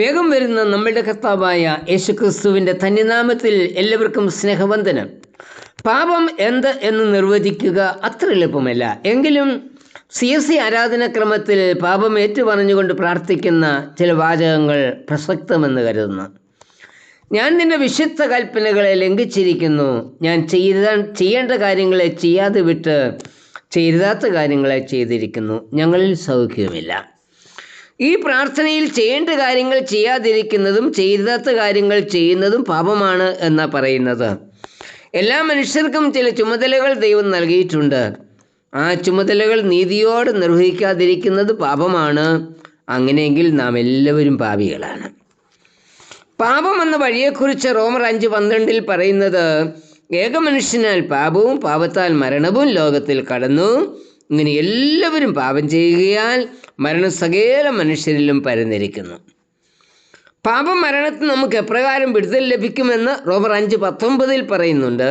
വേഗം വരുന്ന നമ്മളുടെ കർത്താവായ യേശുക്രിസ്തുവിന്റെ ധന്യനാമത്തിൽ എല്ലാവർക്കും സ്നേഹവന്ദനം. പാപം എന്ത് എന്ന് നിർവചിക്കുക അത്ര എളുപ്പമല്ല. എങ്കിലും സി എസ് സി ആരാധനാക്രമത്തിൽ പാപം ഏറ്റുപറഞ്ഞുകൊണ്ട് പ്രാർത്ഥിക്കുന്ന ചില വാചകങ്ങൾ പ്രസക്തമെന്ന് കരുതുന്നു. ഞാൻ നിന്റെ വിശുദ്ധ കൽപ്പനകളെ ലംഘിച്ചിരിക്കുന്നു. ഞാൻ ചെയ്ത ചെയ്യേണ്ട കാര്യങ്ങളെ ചെയ്യാതെ വിട്ട് ചെയ്താത്ത കാര്യങ്ങളെ ചെയ്തിരിക്കുന്നു. ഞങ്ങളിൽ സൗഖ്യമില്ല ഈ പ്രാർത്ഥനയിൽ ചെയ്യേണ്ട കാര്യങ്ങൾ ചെയ്യാതിരിക്കുന്നതും ചെയ്താത്ത കാര്യങ്ങൾ ചെയ്യുന്നതും പാപമാണ് എന്നാ പറയുന്നത്. എല്ലാ മനുഷ്യർക്കും ചില ചുമതലകൾ ദൈവം നൽകിയിട്ടുണ്ട്. ആ ചുമതലകൾ നീതിയോട് നിർവഹിക്കാതിരിക്കുന്നത് പാപമാണ്. അങ്ങനെയെങ്കിൽ നാം എല്ലാവരും പാപികളാണ്. പാപം എന്ന വഴിയെക്കുറിച്ച് റോമർ അഞ്ച് പന്ത്രണ്ടിൽ പറയുന്നത് ഏകമനുഷ്യനാൽ പാപവും പാപത്താൽ മരണവും ലോകത്തിൽ കടന്നു. ഇങ്ങനെ എല്ലാവരും പാപം ചെയ്യുകയാൽ മരണം സകല മനുഷ്യരിലും പരന്നിരിക്കുന്നു. പാപം മരണത്തിന് നമുക്ക് എപ്രകാരം വിടുതൽ ലഭിക്കുമെന്ന് റോബർ അഞ്ച് പത്തൊമ്പതിൽ പറയുന്നുണ്ട്.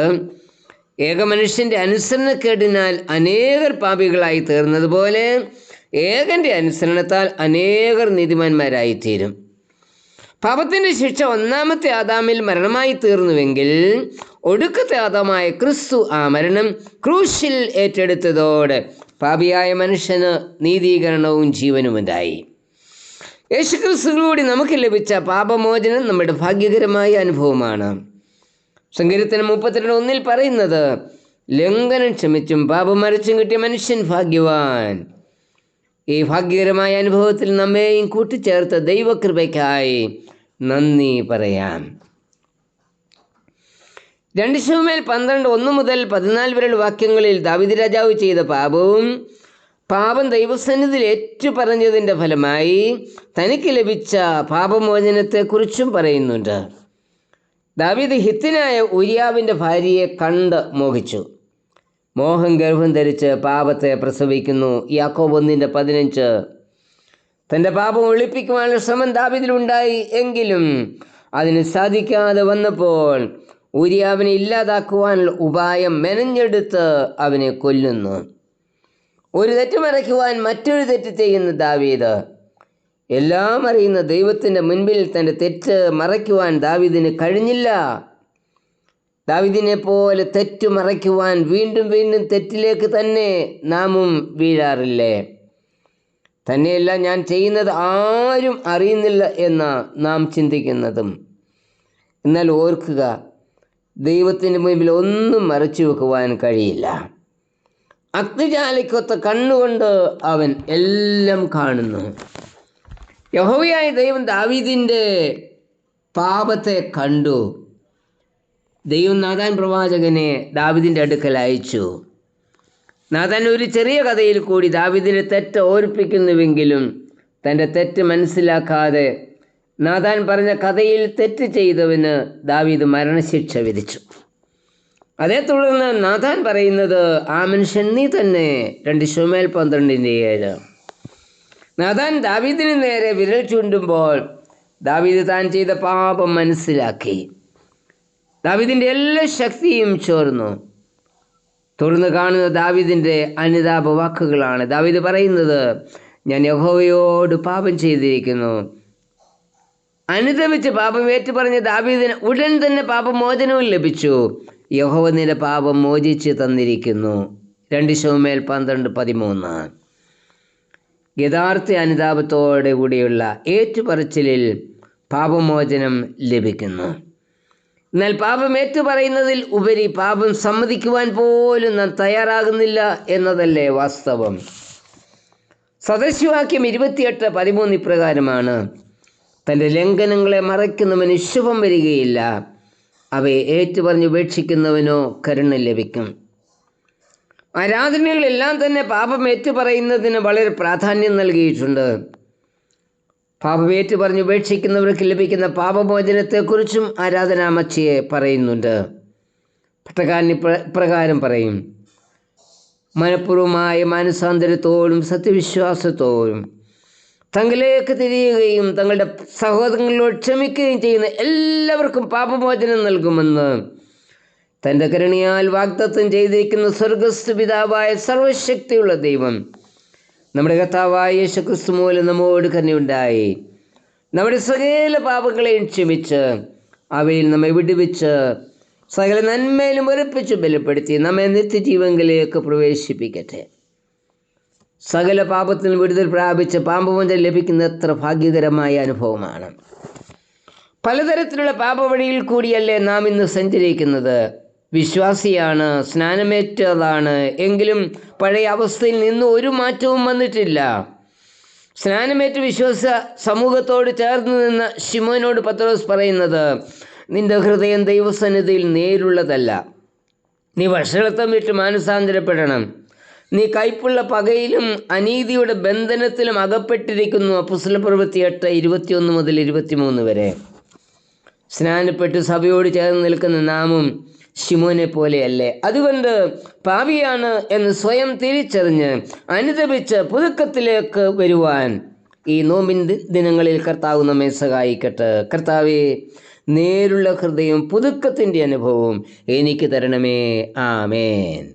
ഏക മനുഷ്യന്റെ അനുസരണക്കേടിനാൽ അനേകർ പാപികളായി തീർന്നതുപോലെ ഏകന്റെ അനുസരണത്താൽ അനേകർ നീതിമാന്മാരായി തീരും പാപത്തിന്റെ ശിക്ഷ ഒന്നാമത്തെ ആദാമിൽ മരണമായി തീർന്നുവെങ്കിൽ ഒടുക്കത്തെ ആദാമായ ക്രിസ്തു ആ മരണം ക്രൂശിൽ ഏറ്റെടുത്തതോടെ പാപിയായ മനുഷ്യന് നീതീകരണവും ജീവനുമുണ്ടായി യേശുക്രിസ്തുവിലൂടെ നമുക്ക് ലഭിച്ച പാപമോചനം നമ്മുടെ ഭാഗ്യകരമായ അനുഭവമാണ്. സങ്കീർത്തനം മുപ്പത്തിരണ്ട് ഒന്നിൽ പറയുന്നത് ലംഘനം ക്ഷമിച്ചും പാപം മറിച്ചും കിട്ടിയ മനുഷ്യൻ ഭാഗ്യവാൻ. ഈ ഭാഗ്യകരമായ അനുഭവത്തിൽ നമ്മെയും കൂട്ടിച്ചേർത്ത ദൈവകൃപയ്ക്കായി നന്ദി പറയാം. രണ്ട് ശിവമേൽ പന്ത്രണ്ട് ഒന്ന് മുതൽ പതിനാല് വരെയുള്ള വാക്യങ്ങളിൽ ദാവിദ് രാജാവ് ചെയ്ത പാപവും പാപം ദൈവസന്നിധിയിൽ ഏറ്റുപറഞ്ഞതിന്റെ ഫലമായി തനിക്ക് ലഭിച്ച പാപമോചനത്തെക്കുറിച്ചും പറയുന്നുണ്ട്. ദാവീദ് ഹിത്തിനായ ഉരിയാവിന്റെ ഭാര്യയെ കണ്ട് മോഹിച്ചു. മോഹം ഗർഭം ധരിച്ച് പാപത്തെ പ്രസവിക്കുന്നു. യാക്കോബ് ഒന്നിന്റെ പതിനഞ്ച്. തന്റെ പാപം ഒളിപ്പിക്കുവാനുള്ള ശ്രമം ദാവിദിലുണ്ടായി എങ്കിലും അതിന് സാധിക്കാതെ വന്നപ്പോൾ ഉരിയാവിനെ ഇല്ലാതാക്കുവാനുള്ള ഉപായം മെനഞ്ഞെടുത്ത് അവനെ കൊല്ലുന്നു. ഒരു തെറ്റ് മറയ്ക്കുവാൻ മറ്റൊരു തെറ്റ് ചെയ്യുന്ന ദാവീദ്. എല്ലാം അറിയുന്ന ദൈവത്തിന്റെ മുൻപിൽ തന്റെ തെറ്റ് മറയ്ക്കുവാൻ ദാവീദിന് കഴിഞ്ഞില്ല. ദാവിദിനെ പോലെ തെറ്റു മറയ്ക്കുവാൻ വീണ്ടും വീണ്ടും തെറ്റിലേക്ക് തന്നെ നാമും വീഴാറില്ലേ? തന്നെയല്ല ഞാൻ ചെയ്യുന്നത് ആരും അറിയുന്നില്ല എന്ന് നാം ചിന്തിക്കുന്നതും. എന്നാൽ ഓർക്കുക ദൈവത്തിന്റെ മുമ്പിൽ ഒന്നും മറച്ചു വെക്കുവാൻ കഴിയില്ല. അഗ്നിജാലിക്കൊത്ത കണ്ണുകൊണ്ട് അവൻ എല്ലാം കാണുന്നു. യഹോവയായ ദൈവം ദാവീദിന്റെ പാപത്തെ കണ്ടു. ദൈവം നാഥാൻ പ്രവാചകനെ ദാവിദിന്റെ അടുക്കൽ അയച്ചു. നാഥാൻ ഒരു ചെറിയ കഥയിൽ കൂടി ദാവിദിനെ തെറ്റ് ഓർപ്പിക്കുന്നുവെങ്കിലും തന്റെ തെറ്റ് മനസ്സിലാക്കാതെ നാഥാൻ പറഞ്ഞ കഥയിൽ തെറ്റ് ചെയ്തവന് ദാവീദ് മരണശിക്ഷ വിധിച്ചു. അതേ തുടർന്ന് നാഥാൻ പറയുന്നത് ആ മനുഷ്യൻ നീ തന്നെ രണ്ട് ശുമേൽ പന്ത്രണ്ടിന്റെ ഏഴ്. നാഥാൻ ദാവീദിന് നേരെ വിരൽ ചൂണ്ടുമ്പോൾ ദാവീദ് താൻ ചെയ്ത പാപം മനസ്സിലാക്കി. ദാവീദിന്റെ എല്ലാ ശക്തിയും ചോർന്നു. തുറന്ന് കാണുന്ന ദാവീദിന്റെ അനുതാപ വാക്കുകളാണ് ദാവീദ് പറയുന്നത് ഞാൻ യഹോവയോട് പാപം ചെയ്തിരിക്കുന്നു. അനുദപിച്ച് പാപം ഏറ്റുപറഞ്ഞ ദാവീദിന് ഉടൻ തന്നെ പാപമോചനവും ലഭിച്ചു. യഹോവനിലെ പാപം മോചിച്ച് തന്നിരിക്കുന്നു. രണ്ട് ശവമേൽ പന്ത്രണ്ട് പതിമൂന്ന്. യഥാർത്ഥ അനുതാപത്തോടെ കൂടിയുള്ള ഏറ്റുപറച്ചിലിൽ പാപമോചനം ലഭിക്കുന്നു. എന്നാൽ പാപം ഏറ്റുപറയുന്നതിൽ ഉപരി പാപം സമ്മതിക്കുവാൻ പോലും നാം തയ്യാറാകുന്നില്ല എന്നതല്ലേ വാസ്തവം? സദസ്യവാക്യം ഇരുപത്തിയെട്ട് പതിമൂന്ന് ഇപ്രകാരമാണ്. തന്റെ ലംഘനങ്ങളെ മറയ്ക്കുന്നവന് ശുഭം വരികയില്ല. അവയെ ഏറ്റുപറഞ്ഞ് ഉപേക്ഷിക്കുന്നവനോ കരുണ ലഭിക്കും. ആരാധനകളെല്ലാം തന്നെ പാപം ഏറ്റുപറയുന്നതിന് വളരെ പ്രാധാന്യം നൽകിയിട്ടുണ്ട്. പാപം ഏറ്റുപറഞ്ഞ് ഉപേക്ഷിക്കുന്നവർക്ക് ലഭിക്കുന്ന പാപമോചനത്തെക്കുറിച്ചും ആരാധനാമച്ചയെ പറയുന്നുണ്ട്. പട്ടക്കാരൻ പ്രകാരം പറയും. മനഃപൂർവമായ മാനസാന്തരത്തോടും സത്യവിശ്വാസത്തോടും തങ്ങളിലേക്ക് തിരിയുകയും തങ്ങളുടെ സഹോദരങ്ങളോട് ക്ഷമിക്കുകയും ചെയ്യുന്ന എല്ലാവർക്കും പാപമോചനം നൽകുമെന്ന് തന്റെ കരുണയാൽ വാഗ്ദത്വം ചെയ്തിരിക്കുന്ന സ്വർഗസ്ഥ പിതാവായ സർവശക്തിയുള്ള ദൈവം നമ്മുടെ കർത്താവായ യേശുക്രിസ്തു മൂലം നമ്മോട് കരുണയുണ്ടായി. നമ്മുടെ സകല പാപങ്ങളെയും ക്ഷമിച്ച് അവയിൽ നമ്മെ വിടുവിച്ച് സകല നന്മയിലും ഉറപ്പിച്ച് ബലപ്പെടുത്തി നമ്മെ നിത്യജീവങ്ങളിലേക്ക് പ്രവേശിപ്പിക്കട്ടെ. സകല പാപത്തിൽ വിടുതൽ പ്രാപിച്ച് പാമ്പമോചനം ലഭിക്കുന്ന എത്ര ഭാഗ്യകരമായ അനുഭവമാണ്. പലതരത്തിലുള്ള പാപവഴിയിൽ കൂടിയല്ലേ നാം ഇന്ന് സഞ്ചരിക്കുന്നത്? വിശ്വാസിയാണ് സ്നാനമേറ്റതാണ് എങ്കിലും പഴയ അവസ്ഥയിൽ നിന്ന് ഒരു മാറ്റവും വന്നിട്ടില്ല. സ്നാനമേറ്റ് വിശ്വാസ സമൂഹത്തോട് ചേർന്ന് നിന്ന ശിമോനോട് പത്രോസ് പറയുന്നത് നിന്റെ ഹൃദയം ദൈവസന്നിധിയിൽ നേരുള്ളതല്ല. നീ വഷളത്വം വിട്ട് മാനസാന്തരപ്പെടണം. നീ കൈപ്പുള്ള പകയിലും അനീതിയുടെ ബന്ധനത്തിലും അകപ്പെട്ടിരിക്കുന്നു. അപ്പുസ്ല പ്രവൃത്തി എട്ട് ഇരുപത്തിയൊന്ന് മുതൽ ഇരുപത്തിമൂന്ന് വരെ. സ്നാനപ്പെട്ട് സഭയോട് ചേർന്ന് നിൽക്കുന്ന നാമും ശിമോനെ പോലെയല്ലേ. അതുകൊണ്ട് പാവിയാണ് എന്ന് സ്വയം തിരിച്ചറിഞ്ഞ് അനുദപിച്ച് പുതുക്കത്തിലേക്ക് വരുവാൻ ഈ നോമ്പിൻ ദിനങ്ങളിൽ കർത്താവ് നമ്മെ സഹായിക്കട്ടെ. കർത്താവെ നേരുള്ള ഹൃദയം പുതുക്കത്തിന്റെ അനുഭവവും എനിക്ക് തരണമേ. ആമേൻ.